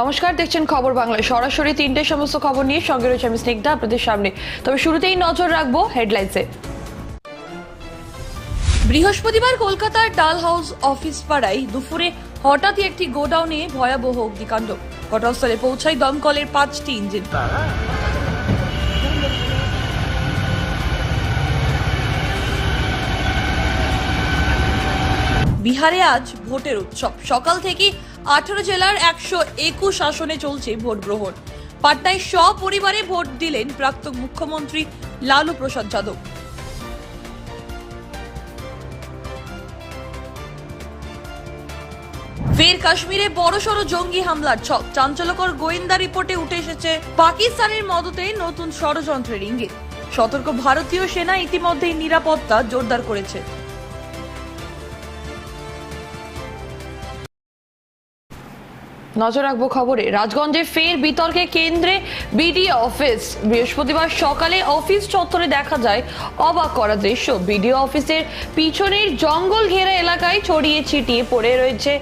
নমস্কার, দেখছেন খবর বাংলায়। সরাসরি তিনটে সমস্ত খবর নিয়ে সঙ্গে রয়েছে আমি স্নিগ্ধা, আপনাদের সামনে। তবে শুরুতেই নজর রাখব হেডলাইন্সে বৃহস্পতিবার কলকাতার ডাল হাউস অফিস পাড়ায় দুপুরে হঠাৎই একটি গোডাউনে ভয়াবহ অগ্নিকাণ্ড। ঘটনাস্থলে পৌঁছায় দমকলের পাঁচটি ইঞ্জিন। বিহারে আজ ভোটের উৎসব। সকাল থেকে আঠারো জেলার একশো একুশ আসনে চলছে ভোট গ্রহণ। পাটনায় সপরিবারে ভোট দিলেন প্রাক্তন মুখ্যমন্ত্রী লালু প্রসাদ যাদব। ফের কাশ্মীরে বড়সড় জঙ্গি হামলার ছক। চাঞ্চল্যকর গোয়েন্দা রিপোর্টে উঠে এসেছে, পাকিস্তানের মদতে নতুন ষড়যন্ত্রের ইঙ্গিত। সতর্ক ভারতীয় সেনা ইতিমধ্যেই নিরাপত্তা জোরদার করেছে। নজর রাখব খবরে। রাজগঞ্জে ফের বিতর্কে কেন্দ্রে বিডিও অফিস। বৃহস্পতিবার সকালে অফিস চত্বরে দেখা যায় অবাক করা দৃশ্য। বিডিও অফিসের পিছনের জঙ্গল ঘেরা এলাকায় ছড়িয়ে ছিটিয়ে পড়ে রয়েছে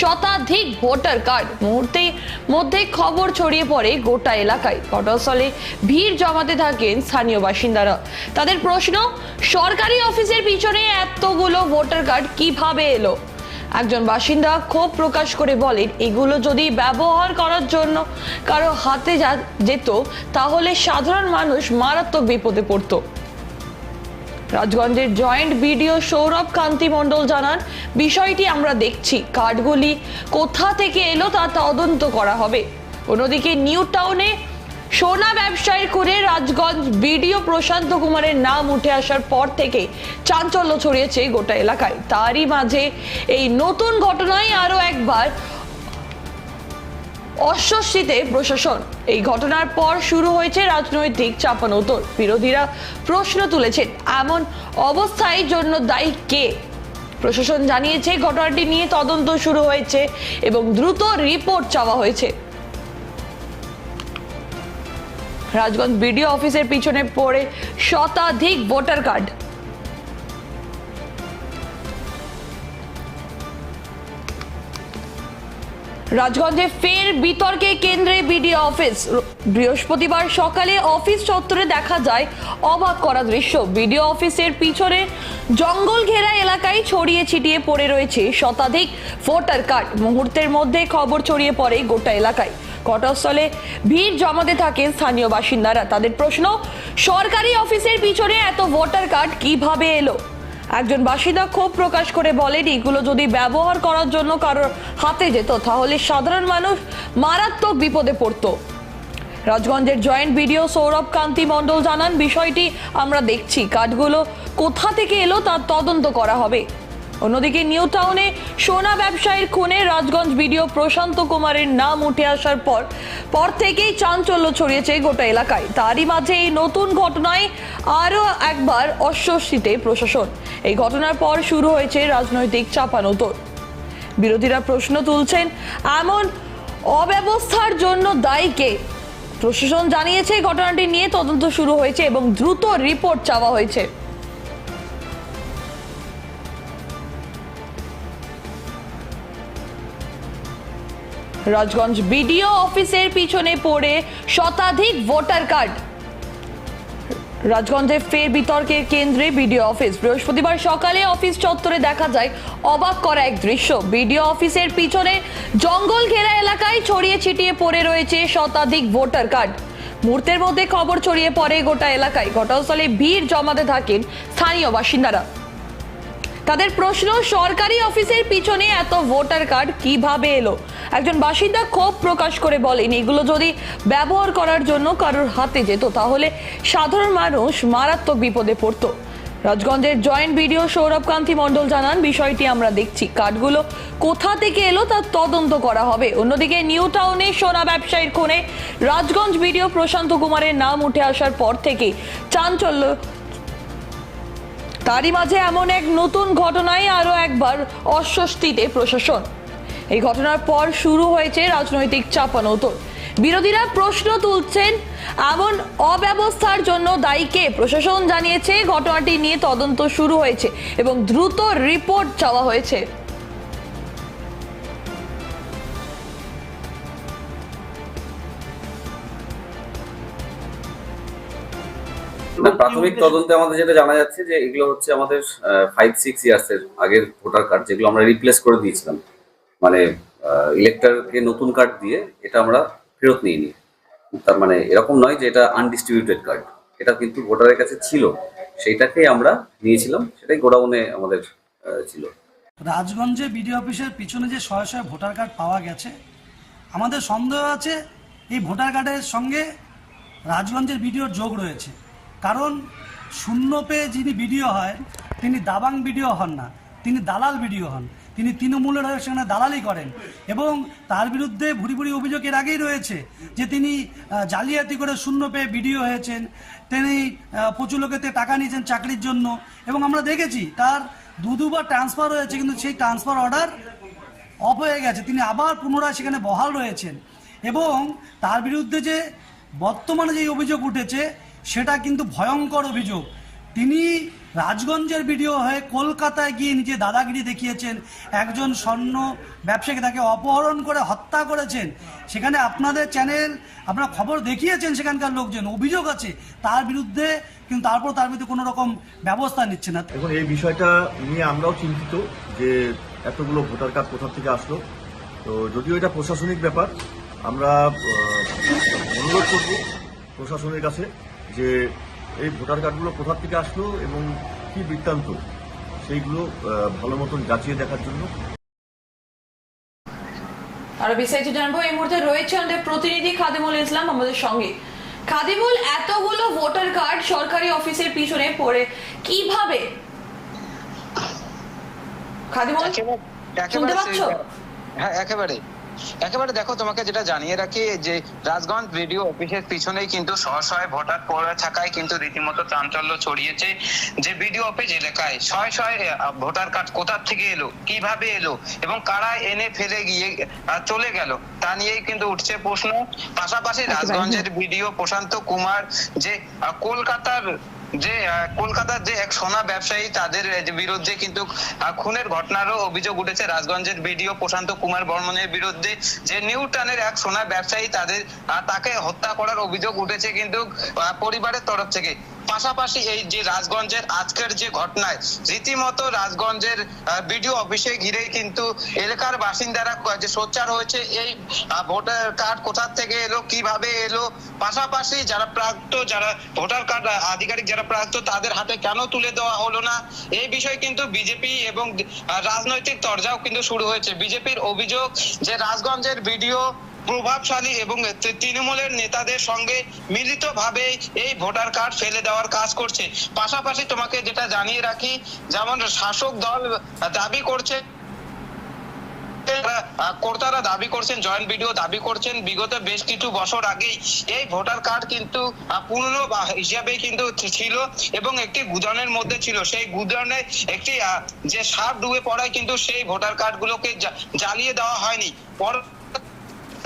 শতাধিক ভোটার কার্ড। মুহূর্তে মধ্যে খবর ছড়িয়ে পড়ে গোটা এলাকায়। ঘটনাস্থলে ভিড় জমাতে থাকেন স্থানীয় বাসিন্দারা। তাদের প্রশ্ন, সরকারি অফিসের পিছনে এতগুলো ভোটার কার্ড কীভাবে এলো? একজন বাসিন্দা ক্ষোভ প্রকাশ করে বলেন, এগুলো যদি ব্যবহার করার জন্য কারও হাতে যেত, তাহলে সাধারণ মানুষ মারাত্মক বিপদে পড়তো। রাজগঞ্জের জয়েন্ট বিডিও সৌরভ কান্তি মণ্ডল জানান, বিষয়টি আমরা দেখছি। কার্ডগুলি কোথা থেকে এলো তা তদন্ত করা হবে। অন্যদিকে নিউ টাউনে সোনা ব্যবসায়ীর করে রাজগঞ্জ বিডিও প্রশান্ত কুমারের নাম উঠে আসার পর থেকে চাঞ্চল্য ছড়িয়েছে গোটা এলাকায়। তারই মাঝে এই নতুন ঘটনায় আরও একবার অস্বস্তিতে প্রশাসন। এই ঘটনার পর শুরু হয়েছে রাজনৈতিক চাপানোতর বিরোধীরা প্রশ্ন তুলেছেন, এমন অবস্থায় জন্য দায়ী কে? প্রশাসন জানিয়েছে, ঘটনাটি নিয়ে তদন্ত শুরু হয়েছে এবং দ্রুত রিপোর্ট চাওয়া হয়েছে। রাজগঞ্জ বিডিও অফিসের পিছনে পড়ে শতাধিক ভোটার কার্ড। রাজগঞ্জে ফের বিতর্কে কেন্দ্রে বিডিও অফিস। বৃহস্পতিবার সকালে অফিস চত্বরে দেখা যায় অবাক করা দৃশ্য। বিডিও অফিসের পিছনে জঙ্গল ঘেরা এলাকায় ছড়িয়ে ছিটিয়ে পড়ে রয়েছে শতাধিক ভোটার কার্ড। মুহূর্তের মধ্যে খবর ছড়িয়ে পড়ে গোটা এলাকায়। ঘটনাস্থলে ভিড় জমাতে থাকেন স্থানীয় বাসিন্দারা। তাদের প্রশ্ন, সরকারি অফিসের পিছনে এত ভোটার কার্ড কীভাবে এলো? একজন বাসিন্দা ক্ষোভ প্রকাশ করে বলেন, এগুলো যদি ব্যবহার করার জন্য কারোর হাতে যেত, তাহলে সাধারণ মানুষ মারাত্মক বিপদে পড়তো। রাজগঞ্জের জয়েন্ট বিডিও সৌরভ কান্তি মণ্ডল জানান, বিষয়টি আমরা দেখছি। কার্ডগুলো কোথা থেকে এলো তার তদন্ত করা হবে। অন্যদিকে নিউ টাউনে সোনা ব্যবসায়ীর খুনে রাজগঞ্জ বিডিও প্রশান্ত কুমারের নাম উঠে আসার পর পর থেকেই চাঞ্চল্য ছড়িয়েছে গোটা এলাকায়। তারই মাঝে এই নতুন ঘটনায় আরও একবার অস্বস্তিতে প্রশাসন। এই ঘটনার পর শুরু হয়েছে রাজনৈতিক চাপানোতর বিরোধীরা প্রশ্ন তুলছেন, এমন অব্যবস্থার জন্য দায়ী কে? প্রশাসন জানিয়েছে ঘটনাটি নিয়ে তদন্ত শুরু হয়েছে এবং দ্রুত রিপোর্ট চাওয়া হয়েছে। রাজগঞ্জ বিডিও অফিসের পিছনে পড়ে শতাধিক ভোটার কার্ড। রাজগঞ্জে ফের বিতর্কের কেন্দ্রে বিডিও অফিস। বৃহস্পতিবার সকালে অফিস চত্বরে দেখা যায় অবাক করা এক দৃশ্য। বিডিও অফিসের পিছনে জঙ্গল ঘেরা এলাকায় ছড়িয়ে ছিটিয়ে পড়ে রয়েছে শতাধিক ভোটার কার্ড। মুহূর্তের মধ্যে খবর ছড়িয়ে পড়ে গোটা এলাকায়। ঘটনাস্থলে ভিড় জমাতে থাকেন স্থানীয় বাসিন্দারা। তাদের প্রশ্ন, সরকারি অফিসের পিছনে এত ভোটার কার্ড কীভাবে এলো? একজন বাসিন্দা ক্ষোভ প্রকাশ করে বলেন, এগুলো যদি ব্যবহার করার জন্য কারোর হাতে যেত, তাহলে সাধারণ মানুষ মারাত্মক বিপদে পড়তো। রাজগঞ্জের জয়েন্ট ভিডিও সৌরভ কান্তি মণ্ডল জানান, বিষয়টি আমরা দেখছি। কার্ডগুলো কোথা থেকে এলো তার তদন্ত করা হবে। অন্যদিকে নিউ টাউনে সোনা ব্যবসায়ীর কোণে রাজগঞ্জ বিডিও প্রশান্ত কুমারের নাম উঠে আসার পর থেকে চাঞ্চল্য তারই মাঝে এমন এক নতুন ঘটনায় আরও একবার অস্বস্তিতে প্রশাসন। এই ঘটনার পর শুরু হয়েছে রাজনৈতিক চাপানোতর বিরোধীরা প্রশ্ন তুলছেন, এমন অব্যবস্থার জন্য দায়ীকে প্রশাসন জানিয়েছে, ঘটনাটি নিয়ে তদন্ত শুরু হয়েছে এবং দ্রুত রিপোর্ট চাওয়া হয়েছে। না প্রাথমিক তদন্তে আমাদের যেটা জানা যাচ্ছে যে এগুলো হচ্ছে আমাদের ফাইভ সিক্স ইয়ার্স এর আগের ভোটার কার্ড যেগুলো আমরা রিপ্লেস করে দিয়েছিলাম। মানে ইলেক্টরকে নতুন কার্ড দিয়ে এটা আমরা ফেরত নিয়ে নিই। তার মানে এরকম নয় যে এটা আনডিস্ট্রিবিউটেড কার্ড এটা কিন্তু ভোটারের কাছে ছিল। সেইটাকেই আমরা নিয়েছিলাম। সেটাই গোডাউনে আমাদের ছিল। রাজগঞ্জে বিডিও অফিসের পিছনে যে শয়ে শয়ে ভোটার কার্ড পাওয়া গেছে আমাদের সন্দেহ আছে এই ভোটার কার্ডের সঙ্গে রাজগঞ্জের বিডিওর যোগ রয়েছে। কারণ শূন্য পেয়ে যিনি বিডিও হয়, তিনি দাবাং বিডিও হন না, তিনি দালাল বিডিও হন। তিনি তৃণমূলের হয়ে সেখানে দালালি করেন এবং তার বিরুদ্ধে ভুরি ভুরি অভিযোগ এর আগেই রয়েছে যে তিনি জালিয়াতি করে শূন্য পেয়ে বিডিও হয়েছেন। তিনি প্রচুর লোকেতে টাকা নিয়েছেন চাকরির জন্য এবং আমরা দেখেছি তার দু দুবার ট্রান্সফার হয়েছে কিন্তু সেই ট্রান্সফার অর্ডার অফ হয়ে গেছে। তিনি আবার পুনরায় সেখানে বহাল রয়েছেন এবং তার বিরুদ্ধে যে বর্তমানে যে অভিযোগ উঠেছে সেটা কিন্তু ভয়ঙ্কর অভিযোগ। তিনি রাজগঞ্জের ভিডিও হয়ে কলকাতায় গিয়ে নিজে দাদাগিরি দেখিয়েছেন। একজন স্বর্ণ ব্যবসায়ীকে তাকে অপহরণ করে হত্যা করেছেন। সেখানে আপনাদের চ্যানেল, আপনারা খবর দেখিয়েছেন সেখানকার লোকজন, অভিযোগ আছে। তার বিরুদ্ধে কিন্তু তারপর তার বিরুদ্ধে কোনো রকম ব্যবস্থা নিচ্ছে না। এখন এই বিষয়টা নিয়ে আমরাও চিন্তিত যে এতগুলো ভোটার কার্ড কোথা থেকে আসলো। তো যদিও এটা প্রশাসনিক ব্যাপার, আমরা অনুরোধ করব প্রশাসনের কাছে যে এই ভোটার কার্ডগুলো কোথা থেকে আসলো এবং কি বৃত্তান্ত? সেইগুলো ভালো মতন যাচিয়ে দেখার জন্য। আরও বিস্তারিত জানব। এই মুহূর্তে রয়েছে আমাদের প্রতিনিধি খাদিমুল ইসলাম আমাদের সঙ্গে। খাদিমুল এতগুলো ভোটার কার্ড সরকারি অফিসের পিছনে পড়ে কীভাবে? খাদিমুল শুনতে পাচ্ছ? হ্যাঁ একেবারে একেবারে দেখো তোমাকে যেটা জানিয়ে রাখি যে রাজগঞ্জ ভিডিও অফিসের পিছনেই কিন্তু শয়ে ভোটার পড়ে থাকায় কিন্তু রীতিমতো চাঞ্চল্য ছড়িয়েছে। যে ভিডিও অফিস এলাকায় শয়ে শয়ে ভোটার কার্ড কোথা থেকে এলো কীভাবে এলো এবং কারা এনে ফেলে গিয়ে চলে গেল তা নিয়েই কিন্তু উঠছে প্রশ্ন। পাশাপাশি রাজগঞ্জের ভিডিও প্রশান্ত কুমার যে কলকাতার যে কলকাতার যে এক সোনা ব্যবসায়ী, তাদের বিরুদ্ধে কিন্তু খুনের ঘটনারও অভিযোগ উঠেছে। রাজগঞ্জের বিডিও প্রশান্ত কুমার বর্মনের বিরুদ্ধে যে নিউ টানের এক সোনা ব্যবসায়ী, তাদের তাকে হত্যা করার অভিযোগ উঠেছে কিন্তু পরিবারের তরফ থেকে। পাশাপাশি এই যে রাজগঞ্জের আজকের যে ঘটনায়, রীতিমতো রাজগঞ্জের বিডিও অফিসে ঘিরে কিন্তু এলাকার বাসিন্দারা যে সোচ্চার হয়েছে, এই ভোটার কার্ড কোথা থেকে এলো, কীভাবে এলো, পাশাপাশি যারা প্রাপ্ত, যারা ভোটার কার্ড আধিকারিক যারা প্রাপ্ত, তাদের হাতে কেন তুলে দেওয়া হলো না? এই বিষয়ে কিন্তু বিজেপি এবং রাজনৈতিক তরজাও কিন্তু শুরু হয়েছে। বিজেপির অভিযোগ যে রাজগঞ্জের ভিডিও প্রভাবশালী এবং তৃণমূলের নেতাদের সঙ্গে মিলিতভাবে এই ভোটার কার্ড ফেলে দেওয়ার কাজ করছে। পাশাপাশি তোমাকে যেটা জানিয়ে রাখি, যেমন শাসক দল দাবি করছে কর্তারা দাবি করছেন, জয়েন্ট ভিডিও দাবি করছেন, বিগত বেশ কিছু বছর আগেই এই ভোটার কার্ড কিন্তু পূর্ণ হিসাবে কিন্তু ছিল এবং একটি গুদানের মধ্যে ছিল। সেই গুদানে একটি যে সাপ ডুবে পড়ায় কিন্তু সেই ভোটার কার্ড গুলোকে জ্বালিয়ে দেওয়া হয়নি। পর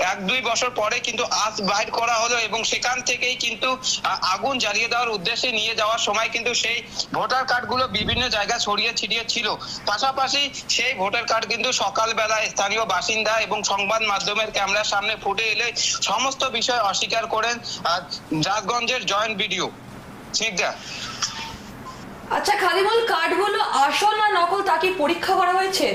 এক দুই বছর পরে কিন্তু আজ বাইর করা হলো এবং সেখান থেকেই কিন্তু আগুন জ্বালিয়ে দেওয়ার উদ্দেশ্যে নিয়ে যাওয়ার সময় কিন্তু সেই ভোটার কার্ডগুলো বিভিন্ন জায়গায় ছড়িয়ে ছিটিয়ে ছিল। পাশাপাশি সেই ভোটার কার্ড কিন্তু সকালবেলায় স্থানীয় বাসিন্দা এবং সংবাদ মাধ্যমের ক্যামেরার সামনে ফুটে এলে সমস্ত বিষয় অস্বীকার করেন আহ, রাজগঞ্জের জয়েন্ট ভিডিও ঠিক আচ্ছা খাদিমুল কার্ডগুলো আসল না নকল তা কি পরীক্ষা করা হয়েছে?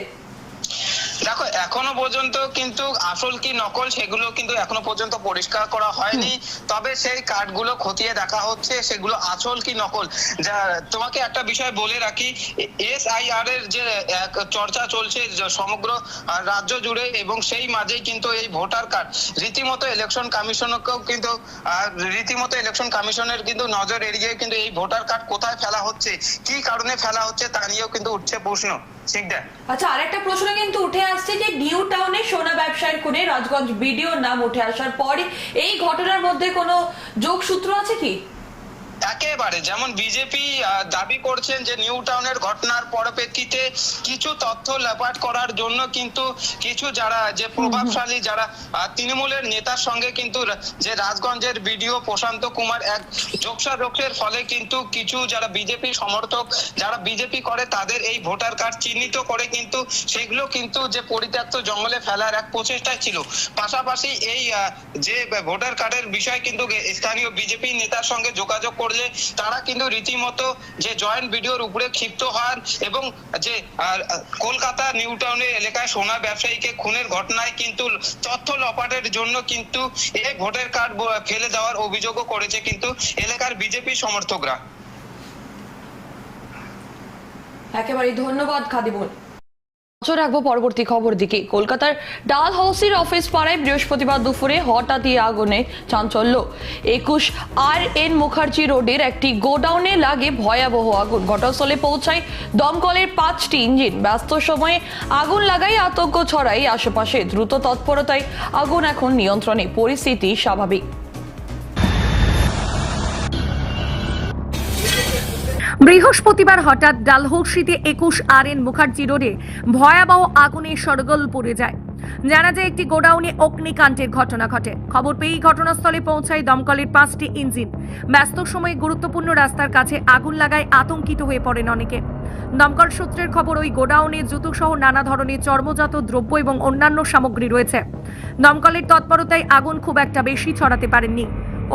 দেখো এখনও পর্যন্ত কিন্তু আসল কি নকল সেগুলো কিন্তু এখনও পর্যন্ত পরিষ্কার করা হয়নি। তবে সেই কার্ডগুলো খতিয়ে দেখা হচ্ছে সেগুলো আসল কি নকল? যা তোমাকে একটা বিষয় বলে রাখি এসআইআর এর যে এক চর্চা চলছে সমগ্র রাজ্য জুড়ে এবং সেই মাঝেই কিন্তু এই ভোটার কার্ড। রীতিমতো ইলেকশন কমিশনকেও কিন্তু রীতিমতো ইলেকশন কমিশনের কিন্তু নজর এড়িয়ে কিন্তু এই ভোটার কার্ড কোথায় ফেলা হচ্ছে কি কারণে ফেলা হচ্ছে তা নিয়েও কিন্তু উঠছে প্রশ্ন। ঠিক দেখ আচ্ছা আরেকটা প্রশ্ন কিন্তু উঠে আসছে যে নিউ টাউনে সোনা ব্যবসায়ের খুনে রাজগঞ্জ বিডিওর নাম উঠে আসার পরই এই ঘটনার মধ্যে কোনো যোগসূত্র আছে কি? একেবারে যেমন বিজেপি দাবি করছেন যে নিউ টাউনের ঘটনার পরিপ্রেক্ষিতে কিছু তথ্য লেপাট করার জন্য কিন্তু কিছু যারা যে প্রভাবশালী যারা তৃণমূলের নেতার সঙ্গে কিন্তু যে রাজগঞ্জের বিডিও প্রশান্ত কুমার এক যোগসাযোগের ফলে কিন্তু কিছু যারা বিজেপি সমর্থক যারা বিজেপি করে তাদের এই ভোটার কার্ড চিহ্নিত করে কিন্তু সেগুলো কিন্তু যে পরিত্যক্ত জঙ্গলে ফেলার এক প্রচেষ্টায় ছিল। পাশাপাশি এই যে ভোটার কার্ডের বিষয় কিন্তু স্থানীয় বিজেপি নেতার সঙ্গে যোগাযোগ করলে তারা কিন্তু রীতিমতো যে জয়েন্ট ভিডিওর উপরে ক্ষিপ্ত হন এবং যে কলকাতা নিউ টাউনের এলাকায় সোনা ব্যবসায়ীকে খুনের ঘটনায় কিন্তু তথ্য লপাটের জন্য কিন্তু এই ভোটার কার্ড ফেলে দেওয়ার অভিযোগও করেছে কিন্তু এলাকার বিজেপি সমর্থকরা। একেবারে ধন্যবাদ খাদিমুল। নজর রাখব পরবর্তী খবর দিকে। কলকাতার ডাল হাউসের অফিস পাড়ায় বৃহস্পতিবার দুপুরে হঠাৎই আগুনে চাঞ্চল্য। একুশ আর এন মুখার্জি রোডের একটি গোডাউনে লাগে ভয়াবহ আগুন। ঘটনাস্থলে পৌঁছায় দমকলের পাঁচটি ইঞ্জিন। ব্যস্ত সময়ে আগুন লাগাই আতঙ্ক ছড়াই আশেপাশে। দ্রুত তৎপরতায় আগুন এখন নিয়ন্ত্রণে। পরিস্থিতি স্বাভাবিক। বৃহস্পতিবার হঠাৎ ডালহৌসিতে একুশ আর এন মুখার্জি রোডে ভয়াবহ আগুনে সরগোল পড়ে যায়। জানা যায়, একটি গোডাউনে অগ্নিকাণ্ডের ঘটনা ঘটে। খবর পেয়েই ঘটনাস্থলে পৌঁছায় দমকলের পাঁচটি ইঞ্জিন। ব্যস্ত সময়ে গুরুত্বপূর্ণ রাস্তার কাছে আগুন লাগায় আতঙ্কিত হয়ে পড়েন অনেকে। দমকল সূত্রের খবর, ওই গোডাউনে জুতোসহ নানা ধরনের চর্মজাত দ্রব্য এবং অন্যান্য সামগ্রী রয়েছে। দমকলের তৎপরতায় আগুন খুব একটা বেশি ছড়াতে পারেননি।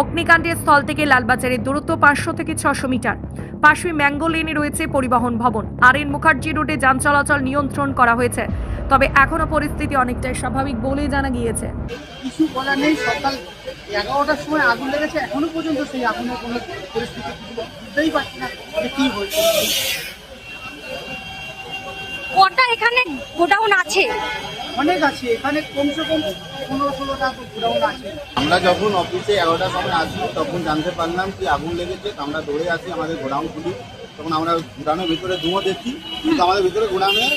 অগ্নিকাণ্ডের স্থল থেকে লালবাজারের দূরত্ব পাঁচশো থেকে ছশো মিটার। পাশে ম্যাঙ্গো লেনে রয়েছে পরিবহন ভবন। আর এন মুখার্জি রোডে যান চলাচল নিয়ন্ত্রণ করা হয়েছে। তবে এখনও পরিস্থিতি অনেকটাই স্বাভাবিক বলে জানা গিয়েছে। কিছু বলার নেই, সকাল এগারোটার সময় আগুন লেগেছে এখনও পর্যন্ত সেই আগুনের কোনো পরিস্থিতি বুঝতেই পারছি না হয়েছে। কটা এখানে গোডাউন আছে। অনেক আছে এখানে কমসে কম পনেরো ষোলোটা গোডাউন আছে। আমরা যখন অফিসে এগারোটার সময় আসি তখন জানতে পারলাম কি আগুন লেগেছে তো আমরা দৌড়ে আসি আমাদের গোডাউন খুলি তখন আমরা গোডাউনের ভিতরে ধুঁয়ো দেখি কিন্তু আমাদের ভিতরে গোডাউনে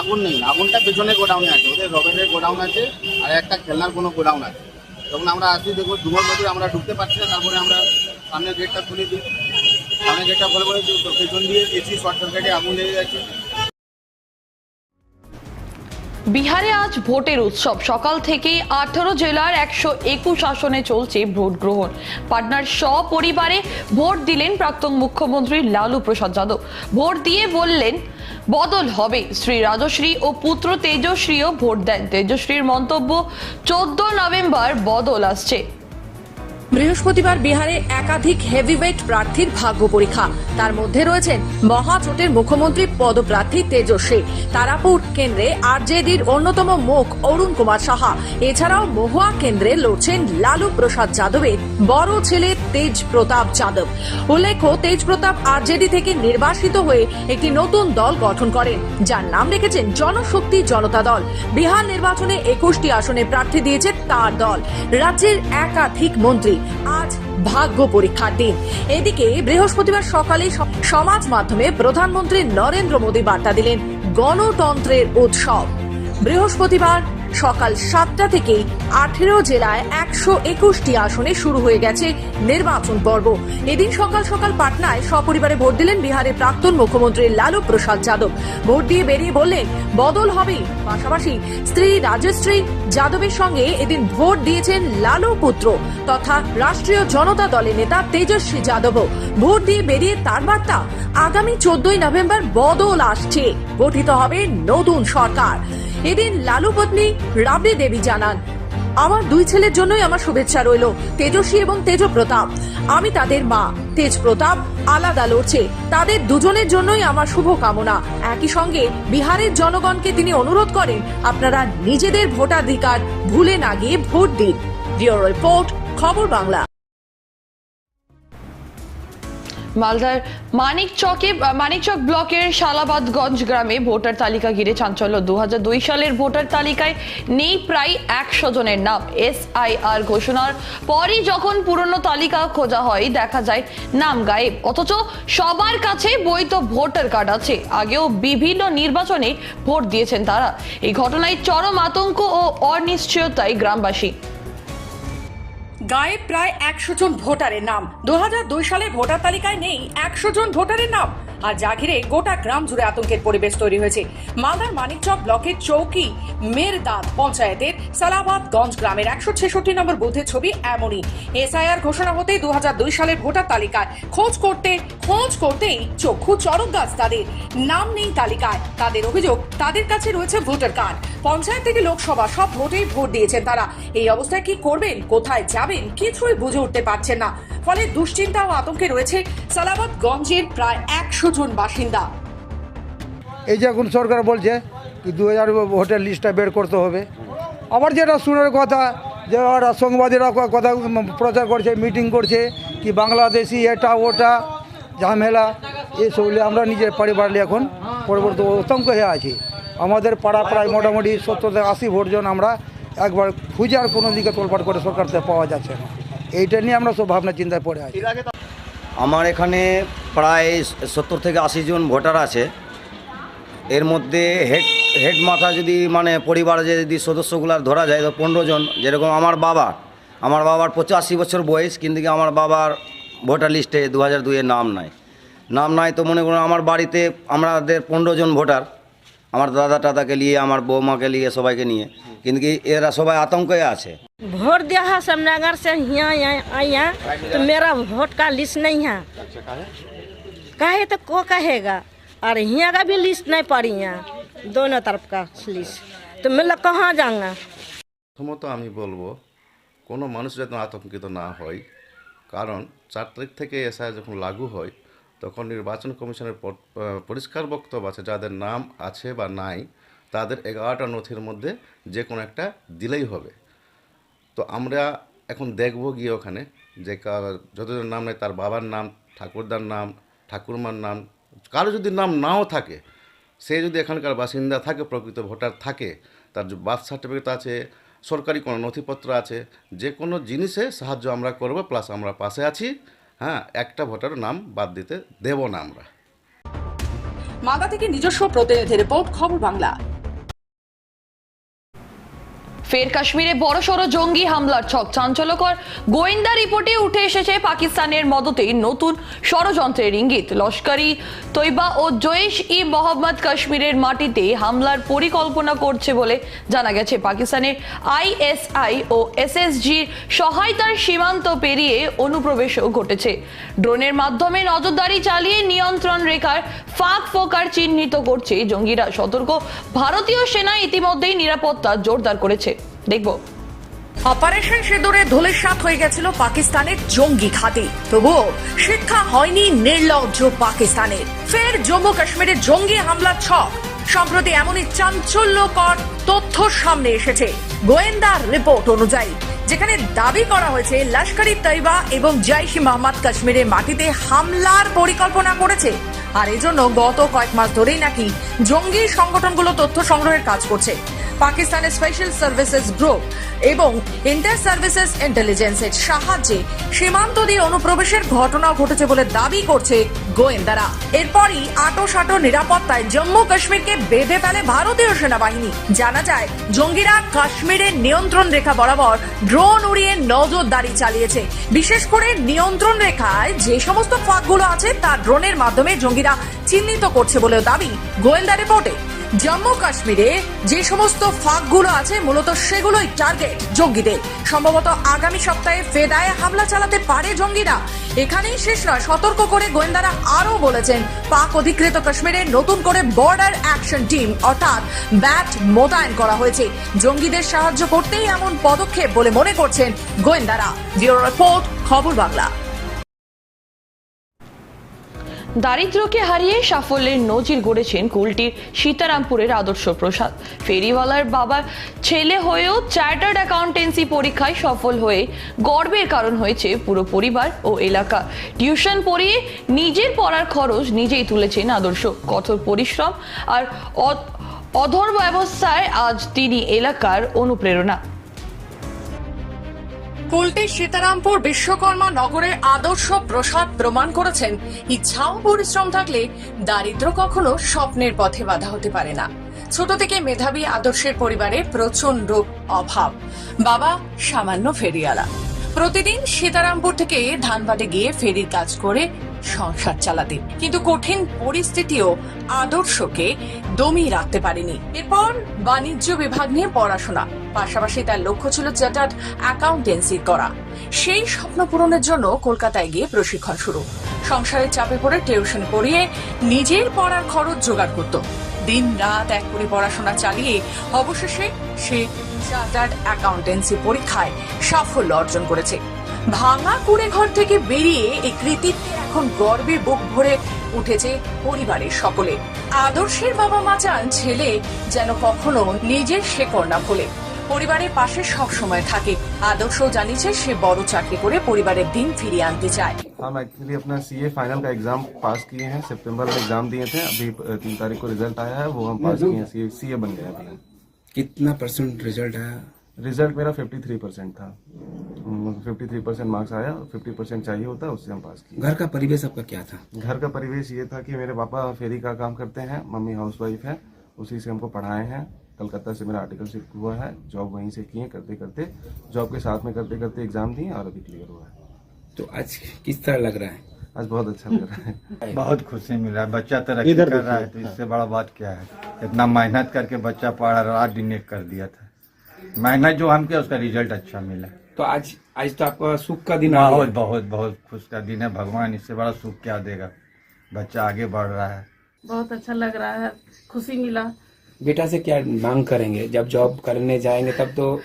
আগুন নেই আগুনটা পেছনে গোডাউনে আছে ওদের রবেটের গোডাউন আছে আর একটা খেলনার কোনো গোডাউন আছে। তখন আমরা আসি দেখব ধুঁয়োর মধ্যে আমরা ঢুকতে পারছি না তারপরে আমরা সামনের গেটটা খুলে দিই। সামনের গেটটা খুলে বলে পেছন দিয়ে এসি শর্ট সার্কিটে আগুন লেগে গেছে। বিহারে আজ ভোটের উৎসব। সকাল থেকেই আঠারো জেলার একশো একুশ আসনে চলছে ভোট গ্রহণ। পাটনার সপরিবারে ভোট দিলেন প্রাক্তন মুখ্যমন্ত্রী লালু প্রসাদ যাদব। ভোট দিয়ে বললেন, বদল হবে। শ্রী রাজশ্রী ও পুত্র তেজশ্রীও ভোট দেন। তেজশ্রীর মন্তব্য, চোদ্দ নভেম্বর বদল আসছে। বৃহস্পতিবার বিহারে একাধিক হেভিওয়েট প্রার্থীর ভাগ্য পরীক্ষা। তার মধ্যে রয়েছেন মহাজোটের মুখ্যমন্ত্রী পদপ্রার্থী তেজস্বী, তারাপুর কেন্দ্রে আরজেডির অন্যতম মুখ অরুণ কুমার সাহা। এছাড়াও মহুয়া কেন্দ্রে লড়ছেন লালু প্রসাদ যাদবের বড় ছেলে তেজ প্রতাপ যাদব। উল্লেখ্য তেজ প্রতাপ আরজেডি থেকে নির্বাসিত হয়ে একটি নতুন দল গঠন করেন, যার নাম রেখেছেন জনশক্তি জনতা দল। বিহার নির্বাচনে একুশটি আসনে প্রার্থী দিয়েছে তার দল। রাজ্যের একাধিক মন্ত্রী আজ ভাগ্য পরীক্ষার দিন। এদিকে বৃহস্পতিবার সকালে সমাজ মাধ্যমে প্রধানমন্ত্রী নরেন্দ্র মোদী বার্তা দিলেন গণতন্ত্রের উৎসব। বৃহস্পতিবার সকাল সাতটা থেকেই আঠেরো জেলায় একশো একুশটি আসনে শুরু হয়ে গেছে নির্বাচন পর্ব। এদিন সকাল সকাল পাটনায় সপরিবারে ভোট দিলেন বিহারের প্রাক্তন মুখ্যমন্ত্রী লালু প্রসাদ যাদব। ভোট দিয়ে বেরিয়ে বললেন, বদল হবে পাশাপাশি স্ত্রী রাজশ্রী যাদবের সঙ্গে এদিন ভোট দিয়েছেন লালু পুত্র তথা রাষ্ট্রীয় জনতা দলের নেতা তেজস্বী যাদবও। ভোট দিয়ে বেরিয়ে তার বার্তা, আগামী চোদ্দই নভেম্বর বদল আসছে। গঠিত হবে নতুন সরকার। এদিন লালু পত্নী রাবড়ি দেবী জানান, আমার দুই ছেলের জন্যই আমার শুভেচ্ছা রইল, তেজস্বী এবং তেজ প্রতাপ আমি তাদের মা তেজ প্রতাপ আলাদা লড়ছে। তাদের দুজনের জন্যই আমার শুভ কামনা। একই সঙ্গে বিহারের জনগণকে তিনি অনুরোধ করেন, আপনারা নিজেদের ভোটাধিকার ভুলে না গিয়ে ভোট দিন। রিপোর্ট, খবর বাংলা। মালদার মানিকচকে মানিকচক ব্লকের শালাবাদগঞ্জ গ্রামে ভোটার তালিকা ঘিরে চাঞ্চল্য। দুহাজার দুই সালের ভোটার তালিকায় নেই প্রায় একশো জনের নাম। এসআইআর ঘোষণার পরই যখন পুরনো তালিকা খোঁজা হয়, দেখা যায় নাম গায়েব। অথচ সবার কাছে বই তো ভোটার কার্ড আছে। আগেও বিভিন্ন নির্বাচনে ভোট দিয়েছেন তারা। এই ঘটনায় চরম আতঙ্ক ও অনিশ্চয়তায় গ্রামবাসী। গায়ে প্রায় একশো জন ভোটারের নাম। দু হাজার দুই সালের ভোটার তালিকায় নেই একশো জন ভোটারের নাম। আর যা ঘিরে গোটা গ্রাম জুড়ে আতঙ্কের পরিবেশ তৈরি হয়েছে। মালদার মানিকচক ব্লকের চৌকি, মেরদাদ পঞ্চায়েতের সালাবাদগঞ্জ গ্রামের একশো ছেষট্টি নম্বর বুথের ছবি এমনই। এসআইআর ঘোষণা হতে দু সালের ভোটার তালিকায় খোঁজ করতে, খোঁজ করতেই চক্ষু চরক গাছ তাদের। নাম নেই তালিকায়। তাদের অভিযোগ, তাদের কাছে রয়েছে ভোটার কার্ড। পঞ্চায়েত থেকে লোকসভা সব ভোটেই ভোট দিয়েছেন তারা। এই অবস্থায় কি করবেন, কোথায় যাবেন, কিছুই বুঝে উঠতে পারছেন না। ফলে দুশ্চিন্তা ও আতঙ্কে রয়েছে সালাবাদগঞ্জের প্রায় একশো জন বাসিন্দা। এই যে এখন সরকার বলছে দু হাজার ভোটের লিস্টটা বের করতে হবে। আবার যেটা শুনের কথা, যে ওরা সংবাদীরা কথা প্রচার করছে, মিটিং করছে, কি বাংলাদেশি এটা, ওটা, ঝামেলা, এসব আমরা নিজের পরিবার এখন পরবর্তী আতঙ্ক হয়ে আছি। আমাদের পাড়া প্রায় মোটামুটি সত্তর থেকে আশি ভোট জন আমরা একবার খুঁজে আর কোনো দিকে তোলপাট করে সরকার থেকে পাওয়া যাচ্ছে না। এইটা নিয়ে আমরা সব ভাবনা চিন্তায় পড়ে আছি। আমার এখানে প্রায় সত্তর থেকে আশি জন ভোটার আছে। এর মধ্যে হেড হেড মাথা যদি মানে পরিবারে যদি সদস্যগুলার ধরা যায়, তো পনেরো জন, যেরকম আমার বাবা, আমার বাবার পঁচাশি বছর বয়স, কিন্তু কি আমার বাবার ভোটার লিস্টে দু হাজার দুইয়ের নাম নাই। নাম নাই তো মনে করুন আমার বাড়িতে আমাদের পনেরো জন ভোটার, আমার দাদা টাদাকে নিয়ে, আমার বৌমাকে নিয়ে, সবাইকে নিয়ে। কিন্তু কি এরা সবাই আতঙ্কে আছে वोट दिया है समनगर से यहाँ यहाँ आई हैं तो मेरा वोट का लिस्ट नहीं है कहे तो को कहेगा और यहाँ का भी लिस्ट नहीं पड़ी यहाँ दोनों तरफ का लिस्ट तो मैं लोग कहाँ जाऊँगा প্রথমত আমি বলবো কোনো মানুষ যেন আতঙ্কিত না হয় কারণ চার তারিখ থেকে এসআই যখন লাগু হয় তখন নির্বাচন কমিশনের প- আহ, পরিষ্কার বক্তব্য আছে যাদের নাম আছে বা নাই তাদের এগারোটা নথির মধ্যে যে কোনো একটা দিলেই হবে। তো আমরা এখন দেখব গিয়ে ওখানে যে যতজন নাম নেই, তার বাবার নাম, ঠাকুরদার নাম, ঠাকুরমার নাম, কারও যদি নাম নাও থাকে, সে যদি এখানকার বাসিন্দা থাকে, প্রকৃত ভোটার থাকে, তার বার্থ সার্টিফিকেট আছে, সরকারি কোনো নথিপত্র আছে, যে কোনো জিনিসে সাহায্য আমরা করব প্লাস আমরা পাশে আছি হ্যাঁ একটা ভোটারের নাম বাদ দিতে দেব না আমরা। মালদা থেকে নিজস্ব প্রতিনিধি রিপোর্ট, খবর বাংলা। ফের কাশ্মীরে বড়সড় জঙ্গি হামলার ছক চাঞ্চল্যকর। গোয়েন্দা রিপোর্টে উঠে এসেছে পাকিস্তানের মদতে নতুন ষড়যন্ত্রের ইঙ্গিত। লস্করি তৈবা ও জৈশ ই মোহাম্মদ কাশ্মীরের মাটিতে হামলার পরিকল্পনা করছে বলে জানা গেছে। পাকিস্তানের আইএসআই ও এসএসজির সহায়তার সীমান্ত পেরিয়ে অনুপ্রবেশও ঘটেছে। ড্রোনের মাধ্যমে নজরদারি চালিয়ে নিয়ন্ত্রণ রেখার ফাঁক ফোকার চিহ্নিত করছে জঙ্গিরা। সতর্ক, ভারতীয় সেনা ইতিমধ্যেই নিরাপত্তা জোরদার করেছে। দেখব। অপারেশন সিঁদুরে ধুলিসাৎ হয়ে গেছিল পাকিস্তানের জঙ্গি খাতে। তবুও শিক্ষা হয়নি নির্লজ্জ পাকিস্তানের। ফের জম্মু কাশ্মীরে জঙ্গি হামলা ছক। সম্প্রতি এমনই চাঞ্চল্যকর তথ্য সামনে এসেছে। গোয়েন্দা রিপোর্ট অনুযায়ী, যেখানে দাবি করা হয়েছে লস্করি তৈবা এবং জৈশ মোহাম্মদ কাশ্মীরের মাটিতে হামলার পরিকল্পনা করেছে। আর এজন্য গত কয়েক মাস ধরেই নাকি জঙ্গি সংগঠনগুলো তথ্য সংগ্রহের কাজ করছে। পাকিস্তানের স্পেশাল সার্ভিসেস গ্রুপ এবং ইন্টার সার্ভিসেস ইন্টেলিজেন্সের সাহায্যে সীমান্ত দিয়ে অনুপ্রবেশের ঘটনা ঘটেছে বলে দাবি করছে গোয়েন্দারা। এরপরই আটো সাটো নিরাপত্তায় জম্মু কাশ্মীরকে বেঁধে ফেলে ভারতীয় সেনাবাহিনী। জানা যায়, জঙ্গিরা কাশ্মীরের নিয়ন্ত্রণ রেখা বরাবর ড্রোন উড়িয়ে নজরদারি চালিয়েছে। বিশেষ করে নিয়ন্ত্রণ রেখায় যে সমস্ত ফাঁকগুলো আছে তা ড্রোনের মাধ্যমে জঙ্গিরা চিহ্নিত করছে বলেও দাবি। গোয়েন্দা রিপোর্টে। জম্মু কাশ্মীরে যে সমস্ত ফাঁকগুলো আছে, মূলত সেগুলোই টার্গেট জঙ্গিদের। সম্ভবত আগামী সপ্তাহে ফেদায় হামলা চালাতে পারে জঙ্গিরা। এখানেই শেষ নয় সতর্ক করে গোয়েন্দারা আরও বলেছেন, পাক অধিকৃত কাশ্মীরে নতুন করে বর্ডার অ্যাকশন টিম, অর্থাৎ ব্যাট মোতায়েন করা হয়েছে। জঙ্গিদের সাহায্য করতেই এমন পদক্ষেপ বলে মনে করছেন গোয়েন্দারা। ব্যুরো রিপোর্ট, খবর বাংলা। দারিদ্র্যকে হারিয়ে সাফল্যের নজির গড়েছেন কুলটির সীতারামপুরের আদর্শ প্রসাদ। ফেরিওয়ালার বাবার ছেলে হয়েও চার্টার্ড অ্যাকাউন্টেন্সি পরীক্ষায় সফল হয়ে গর্বের কারণ হয়েছে পুরো পরিবার ও এলাকা। টিউশন পড়িয়ে নিজের পড়ার খরচ নিজেই তুলেছেন আদর্শ। কঠোর পরিশ্রম আর অধর ব্যবস্থায় আজ তিনি এলাকার অনুপ্রেরণা। কুলটির সীতারামপুর বিশ্বকর্মা নগরের আদর্শ প্রসাদ প্রমাণ করেছেন। ইচ্ছাও পরিশ্রম থাকলে দারিদ্র কখনো স্বপ্নের পথে বাধা হতে পারে না। ছোট থেকে মেধাবী আদর্শের পরিবারে প্রচণ্ড অভাব। বাবা সামান্য ফেরিয়ালা প্রতিদিন সীতারামপুর থেকে ধানবাদে গিয়ে ফেরির কাজ করে সংসার চালাতে। কিন্তু কঠিন পরিস্থিতিও আদর্শকে দমিয়ে রাখতে পারেনি। এরপর বাণিজ্য বিভাগ নিয়ে পড়াশোনা। পাশাপাশি তার লক্ষ্য ছিল চার্টার্ড অ্যাকাউন্টেন্সি করা। সেই স্বপ্ন পূরণের জন্য কলকাতায় গিয়ে প্রশিক্ষণ শুরু। সংসারের চাপে পড়ে টিউশন পড়িয়ে নিজের পড়ার খরচ জোগাড় করত। দিন রাত এক করে পড়াশোনা চালিয়ে অবশেষে সে চার্টার্ড অ্যাকাউন্টেন্সি পরীক্ষায় সাফল্য অর্জন করেছে। ভাঙা কুড়ে ঘর থেকে বেরিয়ে এই কৃতিত্বে এখন গর্বে বুক ভরে উঠেছে পরিবারের সকলে আদর্শের বাবা মা চান ছেলে যেন কখনো নিজের শেকড় না ভোলে পরিবারের পাশে সব সময় থাকে আদর্শ জানিয়েছে সে বড় চাকরি করে পরিবারের দিন ফিরিয়ে আনতে চায় हम एक्चुअली अपना सी ए फाइनल का एग्जाम पास किए हैं सितंबर में एग्जाम दिए थे अभी तीन तारीख को रिजल्ट आया है वो हम पास किए हैं सी ए बन गए अभी हम कितना परसेंट रिजल्ट है रिज़ल्ट मेरा 53 परसेंट था। फिफ्टी थ्री परसेंट मार्क्स आया फिफ्टी परसेंट चाहिए होता उससे हम पास किए। घर का परिवेश आपका क्या था? घर का परिवेश ये था कि मेरे पापा फेरी का काम करते हैं मम्मी हाउस वाइफ है उसी से हमको पढ़ाए हैं। कलकत्ता से मेरा आर्टिकलशिप हुआ है जॉब वहीं से किए करते करते जॉब के साथ में करते करते एग्ज़ाम दिए और अभी क्लियर हुआ है। तो आज किस तरह लग रहा है? आज बहुत अच्छा लग रहा है। बहुत खुशी मिला है बच्चा तरक्की कर रहा है तो इससे बड़ा बात क्या है? इतना मेहनत करके बच्चा पढ़ा रात दिन एक कर दिया था। मेहनत जो हम किया उसका रिज़ल्ट अच्छा मिला। तो आज आज तो आपका सुख का दिन आ बहुत बहुत बहुत खुश का दिन है। भगवान इससे बड़ा सुख क्या देगा? बच्चा आगे बढ़ रहा है। बहुत अच्छा लग रहा है। खुशी मिला। बेटा से क्या मांग करेंगे? जब जॉब करने जाएँगे तब तो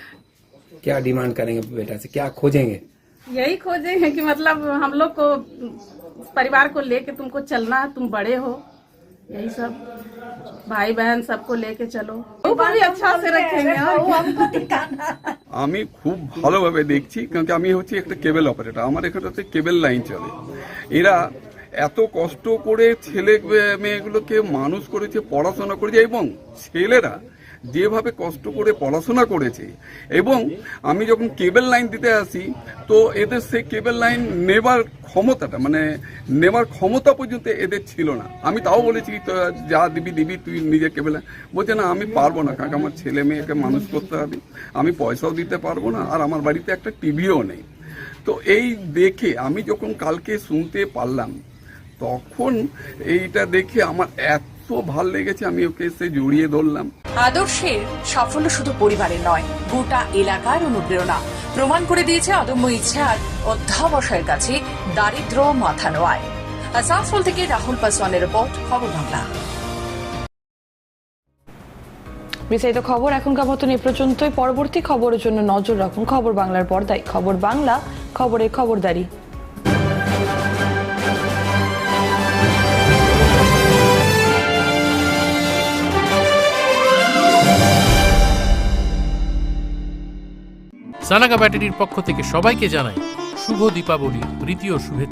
क्या डिमांड करेंगे बेटा से? क्या खोजेंगे? यही खोजेंगे कि मतलब हम लोग को परिवार को लेके तुमको चलना है तुम बड़े हो। यही सब भाई बहन सबको लेके चलो वो भी अच्छा से रखेंगे আমি খুব ভালোভাবে দেখছি কারণ কি আমি হচ্ছি একটা কেবল অপারেটর আমার এখানটাতে কেবল লাইন চলে এরা এত কষ্ট করে ছেলে মেয়েগুলোকে মানুষ করেছে পড়াশোনা করেছে এবং ছেলেরা যেভাবে কষ্ট করে পড়াশোনা করেছে, এবং আমি যখন কেবল লাইন দিতে আসি, তো এদের সে কেবল লাইন নেবার ক্ষমতাটা মানে নেবার ক্ষমতা পর্যন্ত এদের ছিল না। আমি তাও বলেছি যা দিবি দিবি, তুই নিজে কেবল বলছে, না, আমি পারব না, কারণ আমার ছেলে মেয়েকে মানুষ করতে হবে। আমি পয়সাও দিতে পারব না, আর আমার বাড়িতে একটা টিভিও নেই তো এই দেখে আমি যখন কালকে শুনতে পারলাম, তখন এইটা দেখে আমার এত ভালো লেগেছে, আমি ওকে এসে জড়িয়ে ধরলাম। আদর্শের সাফল্য শুধু পরিবারের নয়, গোটা এলাকার অনুপ্রেরণা। প্রমাণ করে দিয়েছে অদম্য ইচ্ছা আর অধ্যাবসায়ের কাছে দারিদ্র মাথা নোয়ায়। আসানসোল থেকে রাহুল পাসওয়ানের রিপোর্ট, খবর বাংলা। বিস্তারিত খবর এখনকার মতন এ পর্যন্তই। পরবর্তী খবরের জন্য নজর রাখুন খবর বাংলার পর্দায়। খবর বাংলা খবরে খবরদারি। সানাগা ব্যাটারির পক্ষ থেকে সবাইকে জানাই শুভ দীপাবলি তৃতীয় শুভেচ্ছা।